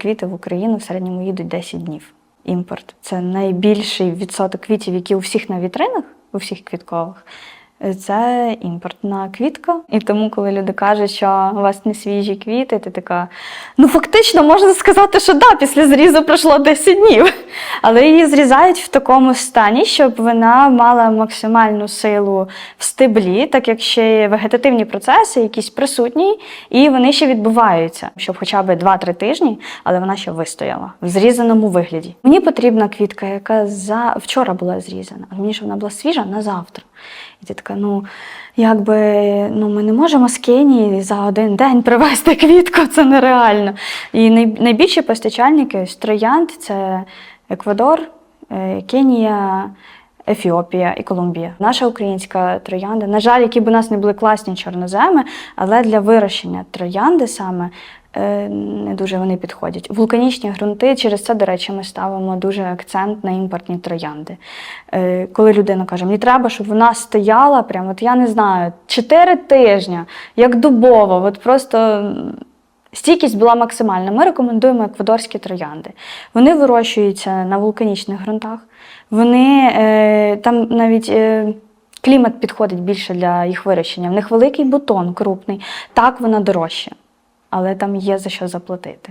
Квіти в Україну в середньому їдуть 10 днів. Імпорт це найбільший відсоток квітів, які у всіх на вітринах, у всіх квіткових. Це імпортна квітка. І тому, коли люди кажуть, що у вас не свіжі квіти, ти така. Ну, фактично, можна сказати, що да, після зрізу пройшло 10 днів. Але її зрізають в такому стані, щоб вона мала максимальну силу в стеблі, так як ще є вегетативні процеси, якісь присутні, і вони ще відбуваються, щоб хоча б 2-3 тижні, але вона ще вистояла в зрізаному вигляді. Мені потрібна квітка, яка за вчора була зрізана, а мені щоб вона була свіжа на завтра. Ти така, ну якби ну ми не можемо з Кенії за один день привезти квітку, це нереально. І найбільші постачальники ось троянд це Еквадор, е, Кенія. Ефіопія і Колумбія. Наша українська троянда, на жаль, які б у нас не були класні чорноземи, але для вирощення троянди саме е, не дуже вони підходять. Вулканічні ґрунти, через це, до речі, ми ставимо дуже акцент на імпортні троянди. Е, Коли людина каже, мені треба, щоб вона стояла, прямо, от я не знаю, 4 тижні, як дубова, от просто. Стійкість була максимальна. Ми рекомендуємо еквадорські троянди. Вони вирощуються на вулканічних ґрунтах. Вони е, там навіть е, клімат підходить більше для їх вирощення. В них великий бутон крупний. Так, вона дорожча, але там є за що заплатити.